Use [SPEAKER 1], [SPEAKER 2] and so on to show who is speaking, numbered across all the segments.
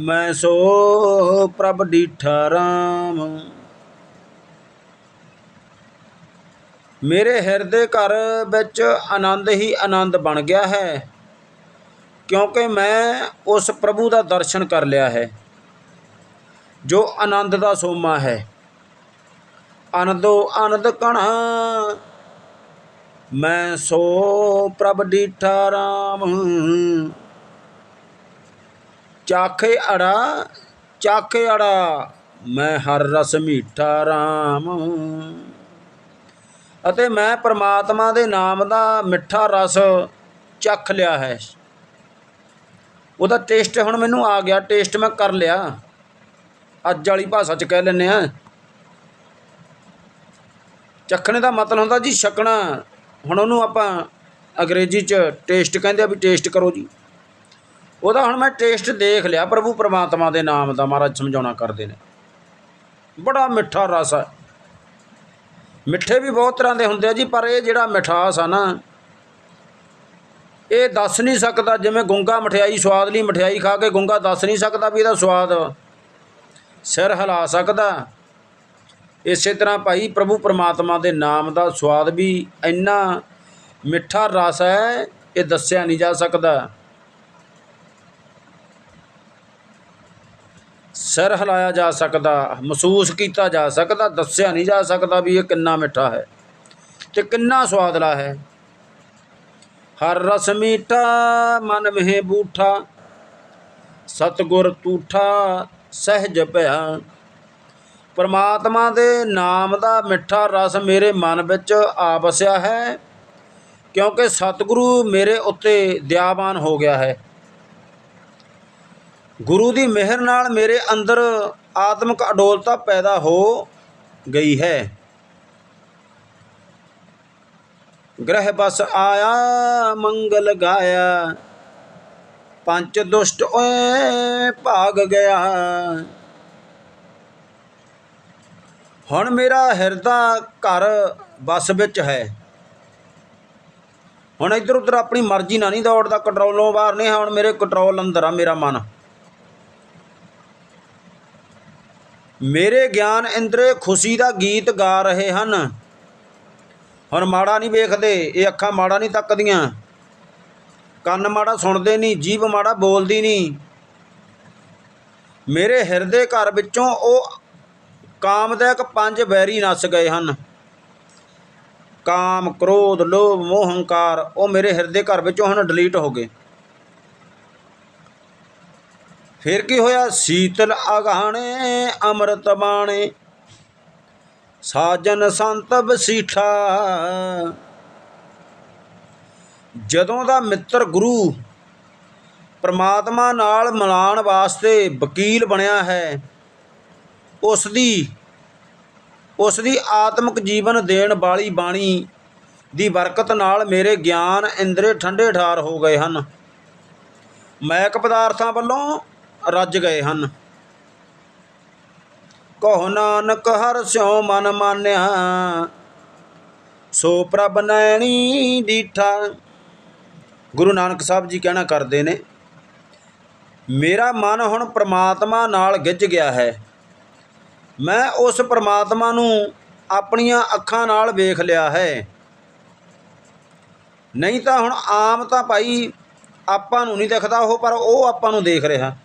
[SPEAKER 1] ਮੈਂ ਸੋ ਪ੍ਰਭ ਡੀਠਾ ਰਾਮ। ਮੇਰੇ ਹਿਰਦੇ ਘਰ ਵਿੱਚ ਆਨੰਦ ਹੀ ਆਨੰਦ ਬਣ ਗਿਆ ਹੈ, ਕਿਉਂਕਿ ਮੈਂ ਉਸ ਪ੍ਰਭੂ ਦਾ ਦਰਸ਼ਨ ਕਰ ਲਿਆ ਹੈ, ਜੋ ਆਨੰਦ ਦਾ ਸੋਮਾ ਹੈ। ਅਨੰਦੋ ਅਨੰਦ ਕਣ। ਮੈਂ ਸੋ ਪ੍ਰਭ ਡੀਠਾ ਰਾਮ। ਚਾਖੇ ਅੜਾ ਚਾਖੇ ਅੜਾ, ਮੈਂ ਹਰ ਰਸ ਮੀਠਾ ਰਾਮ। ਅਤੇ ਮੈਂ ਪ੍ਰਮਾਤਮਾ ਦੇ ਨਾਮ ਦਾ ਮਿੱਠਾ ਰਸ ਚੱਖ ਲਿਆ ਹੈ। ਉਹਦਾ ਟੇਸਟ ਹੁਣ ਮੈਨੂੰ ਆ ਗਿਆ, ਟੇਸਟ ਮੈਂ ਕਰ ਲਿਆ। ਅੱਜ ਵਾਲੀ ਭਾਸ਼ਾ ਚ ਕਹਿ ਲੈਂਦੇ ਆ ਚੱਖਣੇ ਦਾ ਮਤਲਬ ਹੁੰਦਾ ਜੀ ਛਕਣਾ। ਹੁਣ ਉਹਨੂੰ ਆਪਾਂ ਅੰਗਰੇਜ਼ੀ ਚ ਟੇਸਟ ਕਹਿੰਦੇ ਆ ਵੀ ਟੇਸਟ ਕਰੋ ਜੀ। ਉਹਦਾ ਹੁਣ ਮੈਂ ਟੇਸਟ ਦੇਖ ਲਿਆ, ਪ੍ਰਭੂ ਪ੍ਰਮਾਤਮਾ ਦੇ ਨਾਮ ਦਾ ਮਹਾਰਾਜ ਸਮਝਾਉਣਾ ਕਰਦੇ ਨੇ। ਬੜਾ ਮਿੱਠਾ ਰਸ ਹੈ ਮਿੱਠੇ ਵੀ ਬਹੁਤ ਤਰ੍ਹਾਂ ਦੇ ਹੁੰਦੇ ਆ ਜੀ, ਪਰ ਇਹ ਜਿਹੜਾ ਮਿਠਾਸ ਆ ਨਾ, ਇਹ ਦੱਸ ਨਹੀਂ ਸਕਦਾ। ਜਿਵੇਂ ਗੁੰਗਾ ਮਠਿਆਈ, ਸਵਾਦ ਲਈ ਮਠਿਆਈ ਖਾ ਕੇ ਗੁੰਗਾ ਦੱਸ ਨਹੀਂ ਸਕਦਾ ਵੀ ਇਹਦਾ ਸਵਾਦ ਸਿਰ ਹਿਲਾ ਸਕਦਾ। ਇਸੇ ਤਰ੍ਹਾਂ ਭਾਈ ਪ੍ਰਭੂ ਪਰਮਾਤਮਾ ਦੇ ਨਾਮ ਦਾ ਸਵਾਦ ਵੀ ਇੰਨਾ ਮਿੱਠਾ ਰਸ ਹੈ, ਇਹ ਦੱਸਿਆ ਨਹੀਂ ਜਾ ਸਕਦਾ। ਸਿਰ ਹਿਲਾਇਆ ਜਾ ਸਕਦਾ, ਮਹਿਸੂਸ ਕੀਤਾ ਜਾ ਸਕਦਾ, ਦੱਸਿਆ ਨਹੀਂ ਜਾ ਸਕਦਾ ਵੀ ਇਹ ਕਿੰਨਾ ਮਿੱਠਾ ਹੈ ਤੇ ਕਿੰਨਾ ਸਵਾਦਲਾ ਹੈ। ਹਰ ਰਸ ਮੀਠਾ, ਮਨ ਮਹਿ ਬੂਠਾ, ਸਤਗੁਰ ਤੂਠਾ, ਸਹਿਜ ਭਇਆ। ਪਰਮਾਤਮਾ ਦੇ ਨਾਮ ਦਾ ਮਿੱਠਾ ਰਸ ਮੇਰੇ ਮਨ ਵਿੱਚ ਆ ਵਸਿਆ ਹੈ, ਕਿਉਂਕਿ ਸਤਿਗੁਰੂ ਮੇਰੇ ਉੱਤੇ ਦਿਆਵਾਨ ਹੋ ਗਿਆ ਹੈ। ਗੁਰੂ ਦੀ ਮਿਹਰ ਨਾਲ ਮੇਰੇ ਅੰਦਰ ਆਤਮਿਕ ਅਡੋਲਤਾ ਪੈਦਾ ਹੋ ਗਈ ਹੈ। ਗ੍ਰਹਿ ਬਸ ਆਇਆ, ਮੰਗਲ ਗਾਇਆ ਪੰਚ ਦੁਸ਼ਟ ਓਏ ਭਾਗ ਗਿਆ। ਹੁਣ ਮੇਰਾ ਹਿਰਦਾ ਘਰ ਬਸ ਵਿੱਚ ਹੈ। ਹੁਣ ਇੱਧਰ ਉੱਧਰ ਆਪਣੀ ਮਰਜ਼ੀ ਨਾਲ ਨਹੀਂ ਦੌੜਦਾ, ਕੰਟਰੋਲੋਂ ਬਾਹਰ ਨਹੀਂ ਹੈ ਹੁਣ ਮੇਰੇ ਕੰਟਰੋਲ ਅੰਦਰ ਆ ਮੇਰਾ ਮਨ। ਮੇਰੇ ਗਿਆਨ ਇੰਦਰੇ ਖੁਸ਼ੀ ਦਾ ਗੀਤ ਗਾ ਰਹੇ ਹਨ। ਹੁਣ ਮਾੜਾ ਨਹੀਂ ਵੇਖਦੇ, ਇਹ ਅੱਖਾਂ ਮਾੜਾ ਨਹੀਂ ਤੱਕਦੀਆਂ। ਕੰਨ ਮਾੜਾ ਸੁਣਦੇ ਨਹੀਂ, ਜੀਭ ਮਾੜਾ ਬੋਲਦੀ ਨਹੀਂ। ਮੇਰੇ ਹਿਰਦੇ ਘਰ ਵਿੱਚੋਂ ਉਹ ਕਾਮਦਾਇਕ ਪੰਜ ਵੈਰੀ ਨਸ ਗਏ ਹਨ। ਕਾਮ, ਕ੍ਰੋਧ, ਲੋਭ, ਮੋਹ, ਹੰਕਾਰ, ਉਹ ਮੇਰੇ ਹਿਰਦੇ ਘਰ ਵਿੱਚੋਂ ਹੁਣ ਡਿਲੀਟ ਹੋ ਗਏ। ਫਿਰ ਕੀ ਹੋਇਆ? ਸੀਤਲ ਅਗਾਣੇ ਅੰਮ੍ਰਿਤ ਬਾਣੇ। ਸਾਜਨ ਸੰਤ ਬਸੀਠਾ ਜਦੋਂ ਦਾ ਮਿੱਤਰ ਗੁਰੂ ਪ੍ਰਮਾਤਮਾ ਨਾਲ ਮਿਲਾਣ ਵਾਸਤੇ ਵਕੀਲ ਬਣਿਆ ਹੈ ਉਸ ਦੀ ਉਸ ਦੀ ਆਤਮਿਕ ਜੀਵਨ ਦੇਣ ਵਾਲੀ ਬਾਣੀ ਦੀ ਬਰਕਤ ਨਾਲ ਮੇਰੇ ਗਿਆਨ ਇੰਦਰੇ ਠੰਡੇ ਠਾਰ ਹੋ ਗਏ ਹਨ। ਮੈਕ ਪਦਾਰਥਾਂ ਵੱਲੋਂ ਰੱਜ ਗਏ ਹਨ। ਕਹੋ ਨਾਨਕ ਹਰ ਸਿਉ ਮਨ ਮਾਨਿਆ, ਸੋ ਪ੍ਰਭ ਨੈਣੀ ਡੀਠਾ। ਗੁਰੂ ਨਾਨਕ ਸਾਹਿਬ ਜੀ ਕਹਿਣਾ ਕਰਦੇ ਨੇ, ਮੇਰਾ ਮਨ ਹੁਣ ਪ੍ਰਮਾਤਮਾ ਨਾਲ ਗਿੱਜ ਗਿਆ ਹੈ। ਮੈਂ ਉਸ ਪ੍ਰਮਾਤਮਾ ਨੂੰ ਆਪਣੀਆਂ ਅੱਖਾਂ ਨਾਲ ਵੇਖ ਲਿਆ ਹੈ। ਨਹੀਂ ਤਾਂ ਹੁਣ ਆਮ ਤਾਂ ਭਾਈ ਆਪਾਂ ਨੂੰ ਨਹੀਂ ਦਿਖਦਾ ਉਹ, ਪਰ ਉਹ ਆਪਾਂ ਨੂੰ ਦੇਖ ਰਿਹਾ।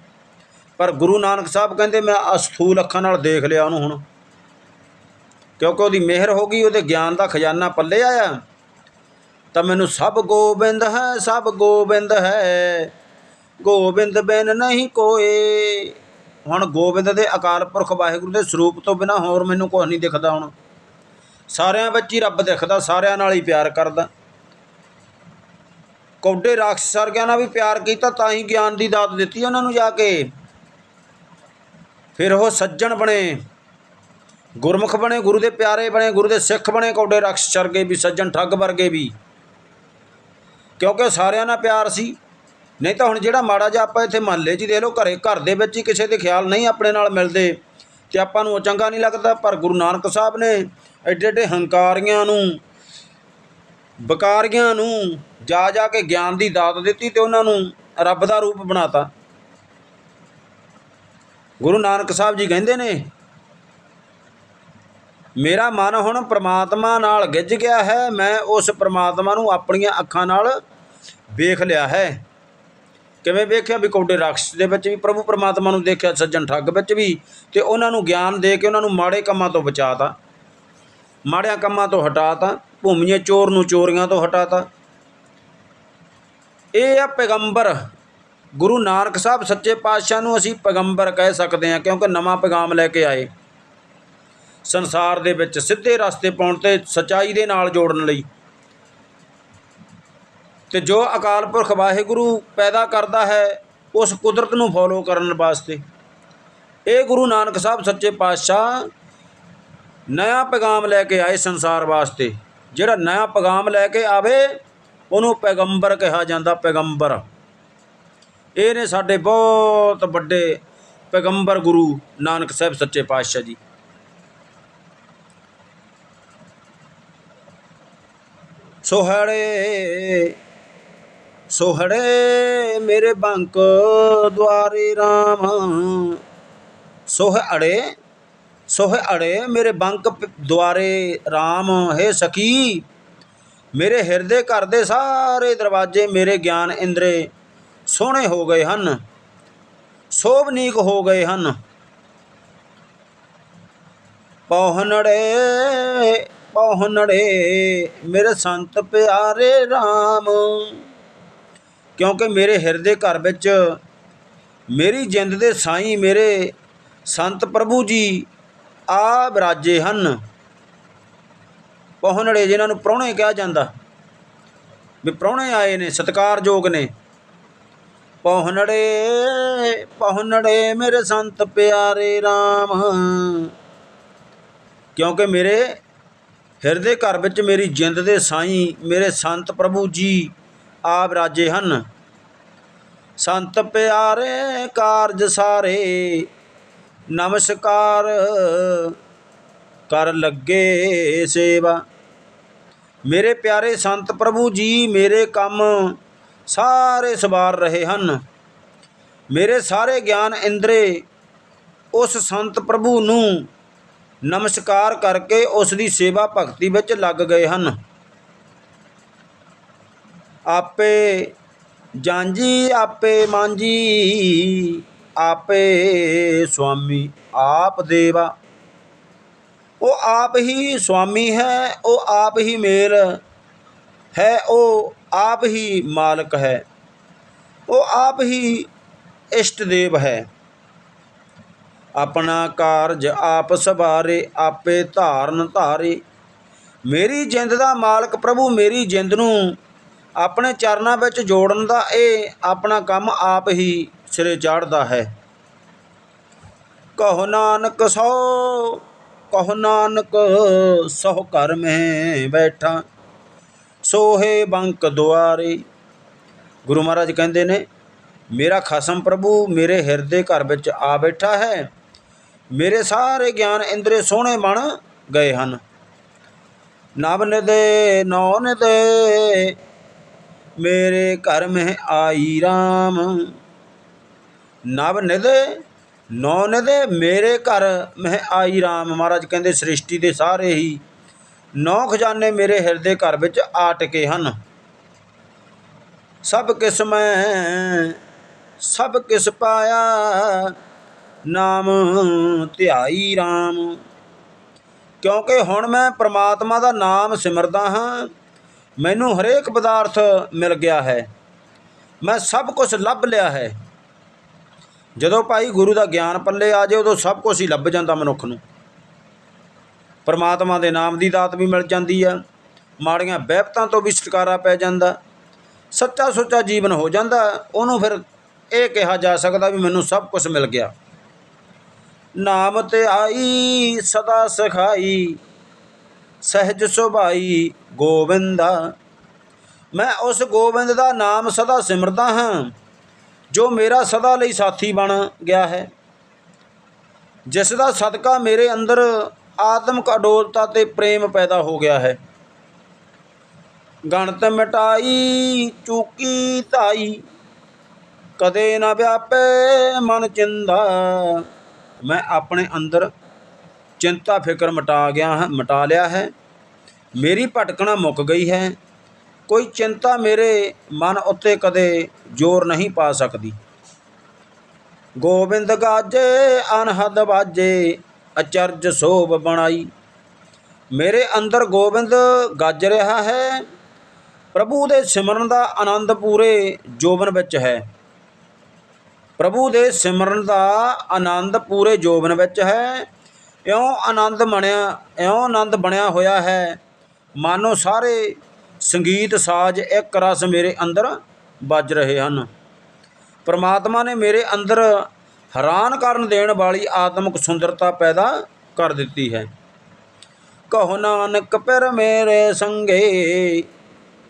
[SPEAKER 1] ਪਰ ਗੁਰੂ ਨਾਨਕ ਸਾਹਿਬ ਕਹਿੰਦੇ, ਮੈਂ ਅਸਥੂਲ ਅੱਖਾਂ ਨਾਲ ਦੇਖ ਲਿਆ ਉਹਨੂੰ ਹੁਣ। ਕਿਉਂਕਿ ਉਹਦੀ ਮਿਹਰ ਹੋ ਗਈ, ਉਹਦੇ ਗਿਆਨ ਦਾ ਖਜ਼ਾਨਾ ਪੱਲੇ ਆਇਆ। ਤਾਂ ਮੈਨੂੰ ਸਭ ਗੋਬਿੰਦ ਹੈ, ਸਭ ਗੋਬਿੰਦ ਹੈ। ਗੋਬਿੰਦ ਬਿਨ ਨਹੀਂ ਕੋਏ। ਹੁਣ ਗੋਬਿੰਦ ਦੇ ਅਕਾਲ ਪੁਰਖ ਵਾਹਿਗੁਰੂ ਦੇ ਸਰੂਪ ਤੋਂ ਬਿਨਾ ਹੋਰ ਮੈਨੂੰ ਕੁਝ ਨਹੀਂ ਦਿਖਦਾ ਹੁਣ। ਸਾਰਿਆਂ ਵਿੱਚ ਹੀ ਰੱਬ ਦਿਖਦਾ, ਸਾਰਿਆਂ ਨਾਲ ਹੀ ਪਿਆਰ ਕਰਦਾ। ਕੌਡੇ ਰਾਖਸ਼ ਸਰਗਿਆਂ ਨਾਲ ਵੀ ਪਿਆਰ ਕੀਤਾ, ਤਾਂ ਹੀ ਗਿਆਨ ਦੀ ਦਾਤ ਦਿੱਤੀ ਉਹਨਾਂ ਨੂੰ ਜਾ ਕੇ। ਫਿਰ ਉਹ ਸੱਜਣ ਬਣੇ। ਗੁਰਮੁਖ ਬਣੇ, ਗੁਰੂ ਦੇ ਪਿਆਰੇ ਬਣੇ, ਗੁਰੂ ਦੇ ਸਿੱਖ ਬਣੇ। ਕੌਡੇ ਰਾਖਸ਼ ਸਰਗੇ ਵੀ, ਸੱਜਣ ਠੱਗ ਵਰਗੇ ਵੀ। ਕਿਉਂਕਿ ਸਾਰਿਆਂ ਨਾਲ ਪਿਆਰ ਸੀ। ਨਹੀਂ ਤਾਂ ਹੁਣ ਜਿਹੜਾ ਮਾੜਾ ਜਿਹਾ ਆਪਾਂ ਇੱਥੇ ਮਹੱਲੇ 'ਚ ਹੀ ਦੇ ਲਓ, ਘਰੇ, ਘਰ ਦੇ ਵਿੱਚ ਹੀ ਕਿਸੇ ਦੇ ਖਿਆਲ ਨਹੀਂ ਆਪਣੇ ਨਾਲ ਮਿਲਦੇ। ਤੇ ਆਪਾਂ ਨੂੰ ਉਹ ਚੰਗਾ ਨਹੀਂ ਲੱਗਦਾ, ਪਰ ਗੁਰੂ ਨਾਨਕ ਸਾਹਿਬ ਨੇ ਐਡੇ ਐਡੇ ਹੰਕਾਰੀਆਂ ਨੂੰ ਬਕਾਰੀਆਂ ਨੂੰ ਜਾ ਜਾ ਕੇ ਗਿਆਨ ਦੀ ਦਾਤ ਦਿੱਤੀ ਤੇ ਉਹਨਾਂ ਨੂੰ ਰੱਬ ਦਾ ਰੂਪ ਬਣਾਤਾ। ਗੁਰੂ ਨਾਨਕ ਸਾਹਿਬ ਜੀ ਕਹਿੰਦੇ ਨੇ, ਮੇਰਾ ਮਨ ਹੁਣ ਪ੍ਰਮਾਤਮਾ ਨਾਲ ਗਿੱਜ ਗਿਆ ਹੈ, ਮੈਂ ਉਸ ਪ੍ਰਮਾਤਮਾ ਨੂੰ ਆਪਣੀਆਂ ਅੱਖਾਂ ਨਾਲ ਵੇਖ ਲਿਆ ਹੈ। ਕਿਵੇਂ ਵੇਖਿਆ? ਵੀ ਕੌਡੇ ਰਾਖਸ਼ ਦੇ ਵਿੱਚ ਵੀ, ਪ੍ਰਭੂ ਪਰਮਾਤਮਾ ਨੂੰ ਦੇਖਿਆ, ਸੱਜਣ ਠੱਗ ਵਿੱਚ ਵੀ, ਤੇ ਉਹਨਾਂ ਨੂੰ ਗਿਆਨ ਦੇ ਕੇ ਉਹਨਾਂ ਨੂੰ ਮਾੜੇ ਕੰਮਾਂ ਤੋਂ ਬਚਾਤਾ। ਮਾੜਿਆਂ ਕੰਮਾਂ ਤੋਂ ਹਟਾਤਾ ਭੂਮੀਏ ਚੋਰ ਨੂੰ ਚੋਰੀਆਂ ਤੋਂ ਹਟਾਤਾ। ਇਹ ਆ ਪੈਗੰਬਰ ਗੁਰੂ ਨਾਨਕ ਸਾਹਿਬ ਸੱਚੇ ਪਾਤਸ਼ਾਹ ਨੂੰ ਅਸੀਂ ਪੈਗੰਬਰ ਕਹਿ ਸਕਦੇ ਹਾਂ, ਕਿਉਂਕਿ ਨਵਾਂ ਪੈਗਾਮ ਲੈ ਕੇ ਆਏ। ਸੰਸਾਰ ਦੇ ਵਿੱਚ ਸਿੱਧੇ ਰਸਤੇ ਪਾਉਣ ਤੇ ਸਚਾਈ ਦੇ ਨਾਲ ਜੋੜਨ ਲਈ। ਤੇ ਜੋ ਅਕਾਲ ਪੁਰਖ ਵਾਹਿਗੁਰੂ ਪੈਦਾ ਕਰਦਾ ਹੈ, ਉਸ ਕੁਦਰਤ ਨੂੰ ਫੋਲੋ ਕਰਨ ਵਾਸਤੇ। ਇਹ ਗੁਰੂ ਨਾਨਕ ਸਾਹਿਬ ਸੱਚੇ ਪਾਤਸ਼ਾਹ ਨਵਾਂ ਪੈਗਾਮ ਲੈ ਕੇ ਆਏ ਸੰਸਾਰ ਵਾਸਤੇ। ਜਿਹੜਾ ਨਵਾਂ ਪੈਗਾਮ ਲੈ ਕੇ ਆਵੇ, ਉਹਨੂੰ ਪੈਗੰਬਰ ਕਿਹਾ ਜਾਂਦਾ, ਪੈਗੰਬਰ। ਇਹ ਨੇ ਸਾਡੇ ਬਹੁਤ ਵੱਡੇ ਪੈਗੰਬਰ ਗੁਰੂ ਨਾਨਕ ਸਾਹਿਬ ਸੱਚੇ ਪਾਤਸ਼ਾਹ ਜੀ। ਸੋਹੜੇ ਸੋਹੜੇ ਮੇਰੇ ਬੰਕ ਦੁਆਰੇ RAM ਸੋਹੜੇ ਸੋਹੜੇ ਮੇਰੇ ਬੰਕ ਦੁਆਰੇ RAM ਹੈ ਸਖੀ, ਮੇਰੇ ਹਿਰਦੇ ਘਰ ਦੇ ਸਾਰੇ ਦਰਵਾਜ਼ੇ ਮੇਰੇ ਗਿਆਨ ਇੰਦਰੇ। ਸੋਹਣੇ ਹੋ ਗਏ ਹਨ ਸੋਭਨੀਕ ਹੋ ਗਏ ਹਨ। ਪਹੁਨੜੇ ਪਹੁਨੜੇ, ਮੇਰੇ ਸੰਤ ਪਿਆਰੇ RAM ਕਿਉਂਕਿ ਮੇਰੇ ਹਿਰਦੇ ਘਰ ਵਿੱਚ ਮੇਰੀ ਜਿੰਦ ਦੇ ਸਾਈਂ ਮੇਰੇ ਸੰਤ ਪ੍ਰਭੂ ਜੀ ਆ ਬਰਾਜੇ ਹਨ। ਪਹੁਨੜੇ ਜਿਨ੍ਹਾਂ ਨੂੰ ਪ੍ਰਾਹੁਣੇ ਕਿਹਾ ਜਾਂਦਾ। ਵੀ ਪ੍ਰਾਹੁਣੇ ਆਏ ਨੇ, ਸਤਿਕਾਰਯੋਗ ਨੇ। ਪਹੁਨੜੇ ਪਹੁਨੜੇ ਮੇਰੇ ਸੰਤ ਪਿਆਰੇ RAM ਕਿਉਂਕਿ ਮੇਰੇ ਹਿਰਦੇ ਘਰ ਵਿੱਚ ਮੇਰੀ ਜਿੰਦ ਦੇ ਸਾਈਂ ਮੇਰੇ ਸੰਤ ਪ੍ਰਭੂ ਜੀ ਆਪ ਰਾਜੇ ਹਨ। ਸੰਤ ਪਿਆਰੇ ਕਾਰਜ ਸਾਰੇ, ਨਮਸਕਾਰ ਕਰ ਲੱਗੇ ਸੇਵਾ। ਮੇਰੇ ਪਿਆਰੇ ਸੰਤ ਪ੍ਰਭੂ ਜੀ, ਮੇਰੇ ਕੰਮ ਸਾਰੇ ਸਵਾਰ ਰਹੇ ਹਨ। ਮੇਰੇ ਸਾਰੇ ਗਿਆਨ ਇੰਦਰੇ, ਉਸ ਸੰਤ ਪ੍ਰਭੂ ਨੂੰ ਨਮਸਕਾਰ ਕਰਕੇ ਉਸ ਦੀ ਸੇਵਾ ਭਗਤੀ ਵਿੱਚ ਲੱਗ ਗਏ ਹਨ। ਆਪੇ ਜਾਂਜੀ ਆਪੇ ਮਾਂਜੀ ਆਪੇ ਸੁਆਮੀ, ਆਪ ਦੇਵਾ। ਉਹ ਆਪ ਹੀ ਸੁਆਮੀ ਹੈ, ਉਹ ਆਪ ਹੀ ਮੇਲ ਹੈ, ਉਹ ਆਪ ਹੀ ਮਾਲਕ ਹੈ। ਉਹ ਆਪ ਹੀ ਇਸ਼ਟ ਦੇਵ ਹੈ। ਆਪਣਾ ਕਾਰਜ ਆਪ ਸਵਾਰੇ ਆਪੇ ਧਾਰਨ ਧਾਰੇ। ਮੇਰੀ ਜਿੰਦ ਦਾ ਮਾਲਕ ਪ੍ਰਭੂ, ਮੇਰੀ ਜਿੰਦ ਨੂੰ ਆਪਣੇ ਚਰਨਾਂ ਵਿੱਚ ਜੋੜਨ ਦਾ ਇਹ ਆਪਣਾ ਕੰਮ ਆਪ ਹੀ ਸਿਰੇ ਚਾੜਦਾ ਹੈ। ਕਹੋ ਨਾਨਕ ਸੋ, ਕਹੋ ਨਾਨਕ ਸੋ ਘਰ ਮੈਂ ਬੈਠਾ। ਸੋਹੇ ਬੰਕ ਦੁਆਰੇ। ਗੁਰੂ ਮਹਾਰਾਜ ਕਹਿੰਦੇ ਨੇ, ਮੇਰਾ ਖਸਮ ਪ੍ਰਭੂ, ਮੇਰੇ ਹਿਰਦੇ ਘਰ ਵਿੱਚ ਆ ਬੈਠਾ ਹੈ। ਮੇਰੇ ਸਾਰੇ ਗਿਆਨ ਇੰਦਰੇ ਸੋਹਣੇ ਬਣ ਗਏ ਹਨ। ਨਵ ਨਿਦੇ ਨੌ ਨਿਦੇ ਮੇਰੇ ਘਰ ਮਹਿ ਆਈ RAM ਨਵ ਨਿਦੇ ਨੌ ਨਿਦੇ ਮੇਰੇ ਘਰ ਮਹਿ ਆਈ RAM ਮਹਾਰਾਜ ਕਹਿੰਦੇ, ਸ੍ਰਿਸ਼ਟੀ ਦੇ ਸਾਰੇ ਹੀ ਨੌ ਖਜ਼ਾਨੇ ਮੇਰੇ ਹਿਰਦੇ ਘਰ ਵਿੱਚ ਆਟਕੇ ਹਨ। ਸਭ ਕਿਸ ਮੈਂ, ਸਭ ਕਿਸ ਪਾਇਆ, ਨਾਮ ਧਿਆਈ RAM ਕਿਉਂਕਿ ਹੁਣ ਮੈਂ ਪ੍ਰਮਾਤਮਾ ਦਾ ਨਾਮ ਸਿਮਰਦਾ ਹਾਂ, ਮੈਨੂੰ ਹਰੇਕ ਪਦਾਰਥ ਮਿਲ ਗਿਆ ਹੈ। ਮੈਂ ਸਭ ਕੁਝ ਲੱਭ ਲਿਆ ਹੈ। ਜਦੋਂ ਭਾਈ ਗੁਰੂ ਦਾ ਗਿਆਨ ਪੱਲੇ ਆ ਜਾਏ, ਉਦੋਂ ਸਭ ਕੁਝ ਹੀ ਲੱਭ ਜਾਂਦਾ ਮਨੁੱਖ ਨੂੰ। ਪਰਮਾਤਮਾ ਦੇ ਨਾਮ ਦੀ ਦਾਤ ਵੀ ਮਿਲ ਜਾਂਦੀ ਆ। ਮਾੜੀਆਂ ਬਹਿਬਤਾਂ ਤੋਂ ਵੀ ਛੁਟਕਾਰਾ ਪੈ ਜਾਂਦਾ। ਸੱਚਾ ਸੁੱਚਾ ਜੀਵਨ ਹੋ ਜਾਂਦਾ। ਉਹਨੂੰ ਫਿਰ ਇਹ ਕਿਹਾ ਜਾ ਸਕਦਾ ਵੀ ਮੈਨੂੰ ਸਭ ਕੁਝ ਮਿਲ ਗਿਆ। ਨਾਮ ਤੇ ਆਈ, ਸਦਾ ਸਖਾਈ, ਸਹਿਜ ਸੁਭਾਈ ਗੋਬਿੰਦਾ ਮੈਂ ਉਸ ਗੋਬਿੰਦ ਦਾ ਨਾਮ ਸਦਾ ਸਿਮਰਦਾ ਹਾਂ, ਜੋ ਮੇਰਾ ਸਦਾ ਲਈ ਸਾਥੀ ਬਣ ਗਿਆ ਹੈ। ਜਿਸ ਦਾ ਸਦਕਾ ਮੇਰੇ ਅੰਦਰ ਆਤਮਕ ਅਡੋਲਤਾ ਤੇ ਪ੍ਰੇਮ ਪੈਦਾ ਹੋ ਗਿਆ ਹੈ। ਗਣਤ ਮਿਟਾਈ, ਚੂਕੀ ਧਾਈ, ਕਦੇ ਨਾ ਵਿਆਪੇ ਮਨ ਚਿੰਦਾ। ਮੈਂ ਆਪਣੇ ਅੰਦਰ ਚਿੰਤਾ, ਫਿਕਰ ਮਟਾ ਗਿਆ ਹਾਂ, ਮਟਾ ਲਿਆ ਹੈ। ਮੇਰੀ ਭਟਕਣਾ ਮੁੱਕ ਗਈ ਹੈ। ਕੋਈ ਚਿੰਤਾ ਮੇਰੇ ਮਨ ਉੱਤੇ ਕਦੇ ਜ਼ੋਰ ਨਹੀਂ ਪਾ ਸਕਦੀ। ਗੋਬਿੰਦ ਗਾਜੇ, ਅਨਹਦ ਬਾਜੇ ਅਚਰਜ ਸੋਭ ਬਣਾਈ। ਮੇਰੇ ਅੰਦਰ ਗੋਬਿੰਦ ਗੱਜ ਰਿਹਾ ਹੈ। ਪ੍ਰਭੂ ਦੇ ਸਿਮਰਨ ਦਾ ਆਨੰਦ ਪੂਰੇ ਜੋਬਨ ਵਿੱਚ ਹੈ। ਪ੍ਰਭੂ ਦੇ ਸਿਮਰਨ ਦਾ ਆਨੰਦ ਪੂਰੇ ਜੋਬਨ ਵਿੱਚ ਹੈ। ਇਉਂ ਆਨੰਦ ਬਣਿਆ, ਇਉਂ ਆਨੰਦ ਬਣਿਆ ਹੋਇਆ ਹੈ। ਮਾਨੋ ਸਾਰੇ ਸੰਗੀਤ ਸਾਜ਼ ਇੱਕ ਰਸ ਮੇਰੇ ਅੰਦਰ ਵੱਜ ਰਹੇ ਹਨ। ਪਰਮਾਤਮਾ ਨੇ ਮੇਰੇ ਅੰਦਰ ਹੈਰਾਨ ਕਰਨ ਦੇਣ ਵਾਲੀ ਆਤਮਿਕ ਸੁੰਦਰਤਾ ਪੈਦਾ ਕਰ ਦਿੱਤੀ ਹੈ। ਕਹੋ ਨਾਨਕ ਪਿਰ ਮੇਰੇ ਸੰਗੇ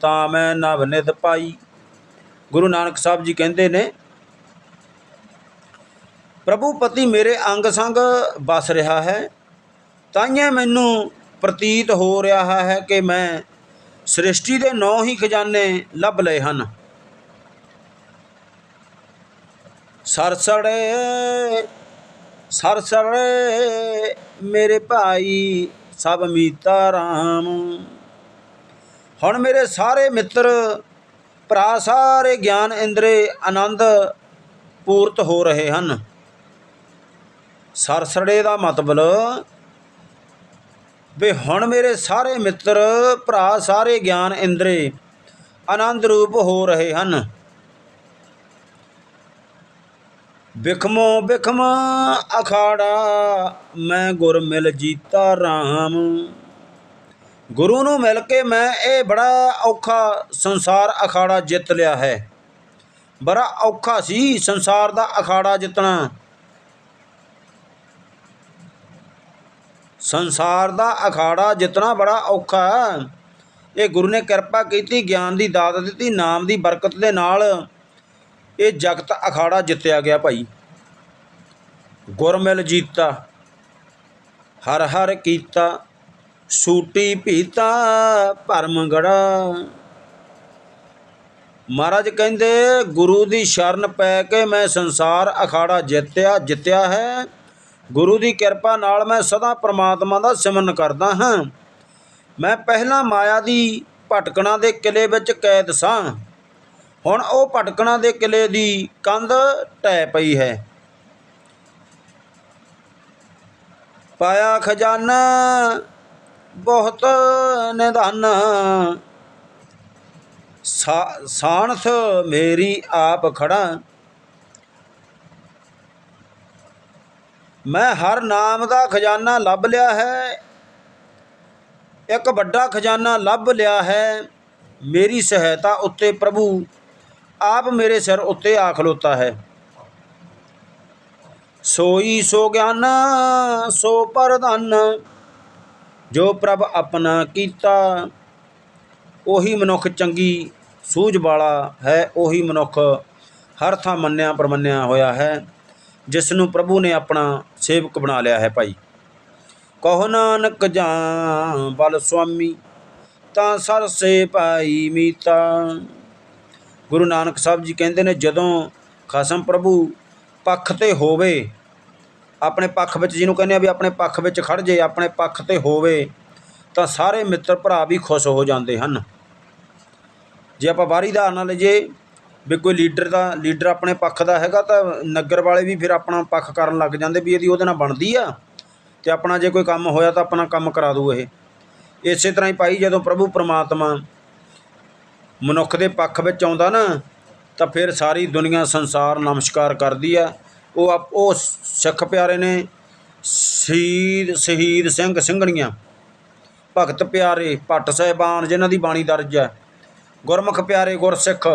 [SPEAKER 1] ਤਾਂ ਮੈਂ ਨਵ ਨਿਤ ਪਾਈ। ਗੁਰੂ ਨਾਨਕ ਸਾਹਿਬ ਜੀ ਕਹਿੰਦੇ ਨੇ, ਪ੍ਰਭੂ ਪਤੀ ਮੇਰੇ ਅੰਗ ਸੰਗ ਵਸ ਰਿਹਾ ਹੈ ਤਾਈਏ ਮੈਨੂੰ ਪ੍ਰਤੀਤ ਹੋ ਰਿਹਾ ਹੈ ਕਿ ਮੈਂ ਸ੍ਰਿਸ਼ਟੀ ਦੇ ਨੌ ਹੀ ਖਜ਼ਾਨੇ ਲੱਭ ਲਏ ਹਨ। ਸਰਸੜੇ ਸਰਸੜੇ ਮੇਰੇ ਭਾਈ, ਸਭ ਮੀਤਾ ਰਾਮ। ਹੁਣ ਮੇਰੇ ਸਾਰੇ ਮਿੱਤਰ, ਭਰਾ ਸਾਰੇ ਗਿਆਨ ਇੰਦਰੇ ਆਨੰਦ ਪੂਰਤ ਹੋ ਰਹੇ ਹਨ। ਸਰਸੜੇ ਦਾ ਮਤਲਬ ਵੀ ਹੁਣ ਮੇਰੇ ਸਾਰੇ ਮਿੱਤਰ, ਭਰਾ ਸਾਰੇ ਗਿਆਨ ਇੰਦਰੇ ਆਨੰਦ ਰੂਪ ਹੋ ਰਹੇ ਹਨ। ਬਿਖਮੋ ਬਿਖਮ ਅਖਾੜਾ, ਮੈਂ ਗੁਰ ਮਿਲ ਜੀਤਾ ਰਾਮ। ਗੁਰੂ ਨੂੰ ਮਿਲ ਕੇ ਮੈਂ ਇਹ ਬੜਾ ਔਖਾ ਸੰਸਾਰ ਅਖਾੜਾ ਜਿੱਤ ਲਿਆ ਹੈ। ਬੜਾ ਔਖਾ ਸੀ ਸੰਸਾਰ ਦਾ ਅਖਾੜਾ ਜਿੱਤਣਾ। ਸੰਸਾਰ ਦਾ ਅਖਾੜਾ ਜਿੱਤਣਾ ਬੜਾ ਔਖਾ। ਹੈ ਇਹ ਗੁਰੂ ਨੇ ਕਿਰਪਾ ਕੀਤੀ, ਗਿਆਨ ਦੀ ਦਾਤ ਦਿੱਤੀ, ਨਾਮ ਦੀ ਬਰਕਤ ਦੇ ਨਾਲ ਇਹ ਜਗਤ ਅਖਾੜਾ ਜਿੱਤਿਆ ਗਿਆ ਭਾਈ। ਗੁਰਮਿਲ ਜੀਤਾ, ਹਰ ਹਰ ਕੀਤਾ, ਸੂਟੀ ਭੀਤਾ ਭਰਮ ਮਹਾਰਾਜ ਕਹਿੰਦੇ, ਗੁਰੂ ਦੀ ਸ਼ਰਨ ਪੈ ਕੇ ਮੈਂ ਸੰਸਾਰ ਅਖਾੜਾ ਜਿੱਤਿਆ ਜਿੱਤਿਆ ਹੈ। ਗੁਰੂ ਦੀ ਕਿਰਪਾ ਨਾਲ ਮੈਂ ਸਦਾ ਪ੍ਰਮਾਤਮਾ ਦਾ ਸਿਮਰਨ ਕਰਦਾ ਹਾਂ। ਮੈਂ ਪਹਿਲਾਂ ਮਾਇਆ ਦੀ ਭਟਕਣਾ ਦੇ ਕਿਲੇ ਵਿੱਚ ਕੈਦ ਸਾਂ। ਹੁਣ ਉਹ ਭਟਕਣਾ ਦੇ ਕਿਲੇ ਦੀ ਕੰਧ ਟੈ ਪਈ ਹੈ। ਪਾਇਆ ਖਜ਼ਾਨਾ, ਬਹੁਤ ਨਿਧਾਨ। ਸਾ- ਮੇਰੀ ਆਪ ਖੜਾ ਮੈਂ ਹਰ ਨਾਮ ਦਾ ਖਜ਼ਾਨਾ ਲੱਭ ਲਿਆ ਹੈ। ਇੱਕ ਵੱਡਾ ਖਜ਼ਾਨਾ ਲੱਭ ਲਿਆ ਹੈ। ਮੇਰੀ ਸਹਾਇਤਾ ਉੱਤੇ ਪ੍ਰਭੂ ਆਪ ਮੇਰੇ ਸਿਰ ਉੱਤੇ ਆ ਖਲੋਤਾ ਹੈ। ਸੋਈ ਸੋ ਗਿਆਨ, ਸੋ ਪਰਧਨ, ਜੋ ਪ੍ਰਭ ਆਪਣਾ ਕੀਤਾ, ਉਹੀ ਮਨੁੱਖ ਚੰਗੀ ਸੂਝ ਵਾਲਾ ਹੈ, ਉਹੀ ਮਨੁੱਖ ਹਰ ਥਾਂ ਮੰਨਿਆ ਪਰਮੰਨਿਆ ਹੋਇਆ ਹੈ ਜਿਸ ਨੂੰ ਪ੍ਰਭੂ ਨੇ ਆਪਣਾ ਸੇਵਕ ਬਣਾ ਲਿਆ ਹੈ ਭਾਈ। ਕਹੋ ਨਾਨਕ ਜਾਂ ਬਲ ਸੁਆਮੀ, ਤਾਂ ਸਰਸੇ ਭਾਈ ਮੀਤਾ। ਗੁਰੂ ਨਾਨਕ ਸਾਹਿਬ ਜੀ ਕਹਿੰਦੇ ਨੇ, ਜਦੋਂ ਖਸਮ ਪ੍ਰਭੂ ਪੱਖ ਤੇ ਹੋਵੇ, ਆਪਣੇ ਪੱਖ ਵਿੱਚ ਜਿਹਨੂੰ ਕਹਿੰਦੇ ਆ ਵੀ ਆਪਣੇ ਪੱਖ ਵਿੱਚ ਖੜ ਜੇ, ਆਪਣੇ ਪੱਖ ਤੇ ਹੋਵੇ, ਤਾਂ ਸਾਰੇ ਮਿੱਤਰ ਭਰਾ ਵੀ ਖੁਸ਼ ਹੋ ਜਾਂਦੇ ਹਨ। ਜੇ ਆਪਾਂ ਬਾਹਰੀ ਦਾ ਨਾਲ ਲਈਏ ਵੀ ਕੋਈ ਲੀਡਰ ਦਾ, ਲੀਡਰ ਆਪਣੇ ਪੱਖ ਦਾ ਹੈਗਾ, ਤਾਂ ਨਗਰ ਵਾਲੇ ਵੀ ਫਿਰ ਆਪਣਾ ਪੱਖ ਕਰਨ ਲੱਗ ਜਾਂਦੇ ਵੀ ਇਹਦੀ ਉਹਦੇ ਨਾਲ ਬਣਦੀ ਆ, ਤੇ ਆਪਣਾ ਜੇ ਕੋਈ ਕੰਮ ਹੋਇਆ ਤਾਂ ਆਪਣਾ ਕੰਮ ਕਰਾ ਦੂ ਇਹ। ਇਸੇ ਤਰ੍ਹਾਂ ਹੀ ਭਾਈ ਜਦੋਂ ਪ੍ਰਭੂ ਪ੍ਰਮਾਤਮਾ ਮਨੁੱਖ ਦੇ ਪੱਖ ਵਿੱਚ ਆਉਂਦਾ ਨਾ, ਤਾਂ ਫਿਰ ਸਾਰੀ ਦੁਨੀਆ ਸੰਸਾਰ ਨਮਸਕਾਰ ਕਰਦੀ ਆ। ਉਹ ਆਪ, ਉਹ ਸਿੱਖ ਪਿਆਰੇ ਨੇ, ਸ਼ਹੀਦ ਸ਼ਹੀਦ ਸਿੰਘ ਸਿੰਘਣੀਆਂ, ਭਗਤ ਪਿਆਰੇ, ਭੱਟ ਸਾਹਿਬਾਨ, ਜਿਨ੍ਹਾਂ ਦੀ ਬਾਣੀ ਦਰਜ ਹੈ ਗੁਰਮੁਖ ਪਿਆਰੇ ਗੁਰਸਿੱਖ,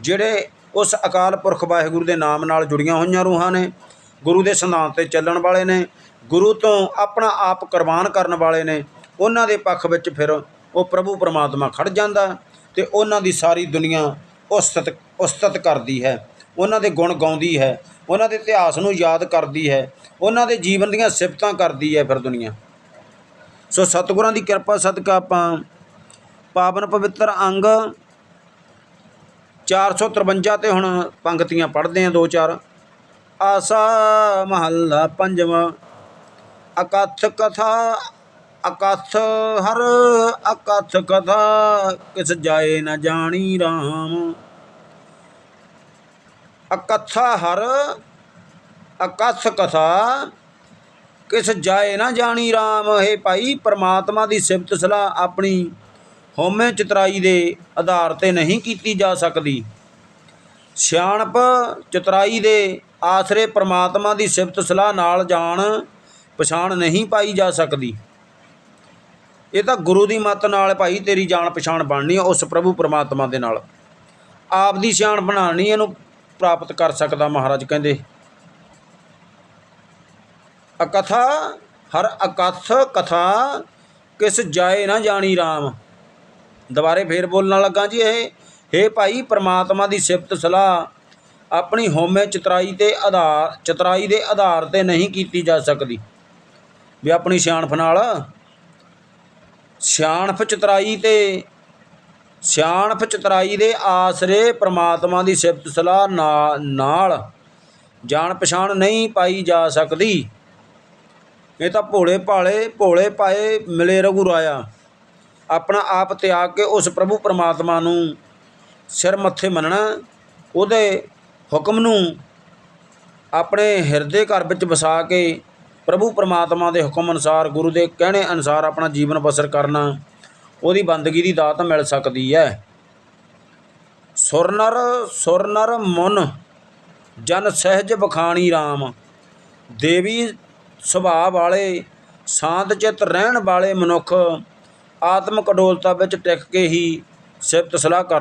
[SPEAKER 1] ਜਿਹੜੇ ਉਸ ਅਕਾਲ ਪੁਰਖ ਵਾਹਿਗੁਰੂ ਦੇ ਨਾਮ ਨਾਲ ਜੁੜੀਆਂ ਹੋਈਆਂ ਰੂਹਾਂ ਨੇ, ਗੁਰੂ ਦੇ ਸਿਧਾਂਤ ਤੇ ਚੱਲਣ ਵਾਲੇ ਨੇ, ਗੁਰੂ ਤੋਂ ਆਪਣਾ ਆਪ ਕੁਰਬਾਨ ਕਰਨ ਵਾਲੇ ਨੇ, ਉਹਨਾਂ ਦੇ ਪੱਖ ਵਿੱਚ ਫਿਰ ਉਹ ਪ੍ਰਭੂ ਪਰਮਾਤਮਾ ਖੜ ਜਾਂਦਾ। ਤੇ ਉਹਨਾਂ ਦੀ ਸਾਰੀ ਦੁਨੀਆ ਉਸਤਤ ਉਸਤਤ ਕਰਦੀ ਹੈ। ਉਹਨਾਂ ਦੇ ਗੁਣ ਗਾਉਂਦੀ ਹੈ। ਉਹਨਾਂ ਦੇ ਇਤਿਹਾਸ ਨੂੰ ਯਾਦ ਕਰਦੀ ਹੈ। ਉਹਨਾਂ ਦੇ ਜੀਵਨ ਦੀਆਂ ਸਿਫਤਾਂ ਕਰਦੀ ਹੈ ਫਿਰ ਦੁਨੀਆ। ਸੋ ਸਤਿਗੁਰਾਂ ਦੀ ਕਿਰਪਾ ਸਦਕਾ ਆਪਾਂ ਪਾਵਨ ਪਵਿੱਤਰ ਅੰਗ 453 ਤੇ ਹੁਣ ਪੰਕਤੀਆਂ ਪੜ੍ਹਦੇ ਆਂ ਦੋ ਚਾਰ। ਆਸਾ ਮਹੱਲਾ ਪੰਜਵਾਂ, ਅਕਥ ਕਥਾ ਅਕਥ ਹਰ ਅਕਥ ਕਥਾ, ਕਿਸ ਜਾਏ ਨਾ ਜਾਣੀ RAM ਅਕਥਾ ਹਰ ਅਕਥ ਕਥਾ, ਕਿਸ ਜਾਏ ਨਾ ਜਾਣੀ RAM ਹੈ ਭਾਈ, ਪ੍ਰਮਾਤਮਾ ਦੀ ਸਿਫਤ ਸਲਾਹ ਆਪਣੀ ਹਉਮੈ ਚਤਰਾਈ ਦੇ ਆਧਾਰ ਤੇ ਨਹੀਂ ਕੀਤੀ ਜਾ ਸਕਦੀ। ਸਿਆਣਪ ਚਤਰਾਈ ਦੇ ਆਸਰੇ ਪ੍ਰਮਾਤਮਾ ਦੀ ਸਿਫਤ ਸਲਾਹ ਨਾਲ ਜਾਣ ਪਛਾਣ ਨਹੀਂ ਪਾਈ ਜਾ ਸਕਦੀ। ਇਹ ਤਾਂ ਗੁਰੂ ਦੀ ਮੱਤ ਨਾਲ ਭਾਈ ਤੇਰੀ ਜਾਣ ਪਛਾਣ ਬਣਨੀ ਆ, ਉਸ ਪ੍ਰਭੂ ਪਰਮਾਤਮਾ ਦੇ ਨਾਲ। ਆਪ ਦੀ ਸਿਆਣ ਬਣਾਣੀ ਇਹਨੂੰ ਪ੍ਰਾਪਤ ਕਰ ਸਕਦਾ ਮਹਾਰਾਜ ਕਹਿੰਦੇ। ਅਕਥਾ, ਹਰ ਅਕਥ ਕਥਾ, ਕਿਸ ਜਾਏ ਨਾ ਜਾਣੀ RAM ਦੁਬਾਰੇ ਫੇਰ ਬੋਲਣ ਲੱਗਾ ਜੀ ਇਹ हे ਭਾਈ ਪ੍ਰਮਾਤਮਾ ਦੀ ਸਿਫਤ ਸਲਾਹ, ਆਪਣੀ ਹਉਮੈ ਚਤਰਾਈ ਤੇ ਆਧਾਰ, ਚਤਰਾਈ ਦੇ ਆਧਾਰ ਤੇ ਨਹੀਂ ਕੀਤੀ ਜਾ ਸਕਦੀ। ਵੀ ਆਪਣੀ ਸਿਆਣਪ ਨਾਲ ਸਿਆਣਪ ਚਤਰਾਈ ਤੇ, ਸਿਆਣਪ ਚਤਰਾਈ ਦੇ ਆਸਰੇ ਪ੍ਰਮਾਤਮਾ ਦੀ ਸਿਫਤ ਸਲਾਹ ਨਾ- ਨਾਲ ਜਾਣ ਪਛਾਣ ਨਹੀਂ ਪਾਈ ਜਾ ਸਕਦੀ। ਇਹ ਤਾਂ ਭੋਲੇ ਭਾਲੇ, ਭੋਲੇ ਪਾਏ ਮਿਲੇ ਰਘੂ ਰਾਇਆ। ਆਪਣਾ ਆਪ ਤਿਆਗ ਕੇ ਉਸ ਪ੍ਰਭੂ ਪਰਮਾਤਮਾ ਨੂੰ ਸਿਰ ਮੱਥੇ ਮੰਨਣਾ, ਉਹਦੇ ਹੁਕਮ ਨੂੰ ਆਪਣੇ ਹਿਰਦੇ ਘਰ ਵਿੱਚ ਵਸਾ ਕੇ ਪ੍ਰਭੂ ਪਰਮਾਤਮਾ ਦੇ ਹੁਕਮ ਅਨੁਸਾਰ, ਗੁਰੂ ਦੇ ਕਹਿਣੇ ਅਨੁਸਾਰ ਆਪਣਾ ਜੀਵਨ ਬਸਰ ਕਰਨਾ, ਉਹਦੀ ਬੰਦਗੀ ਦੀ ਦਾਤ ਮਿਲ ਸਕਦੀ ਹੈ। ਸੁਰਨਰ ਸੁਰਨਰ ਮਨ, ਜਨ ਸਹਿਜ ਬਖਾਣੀ RAM ਦੇਵੀ ਸੁਭਾਅ ਵਾਲੇ ਸ਼ਾਂਤ ਚਿੱਤ ਰਹਿਣ ਵਾਲੇ ਮਨੁੱਖ, ਆਤਮਿਕ ਅਡੋਲਤਾ ਵਿੱਚ ਟਿਕ ਕੇ ਹੀ ਸਿਫਤ ਸਲਾਹ ਕਰ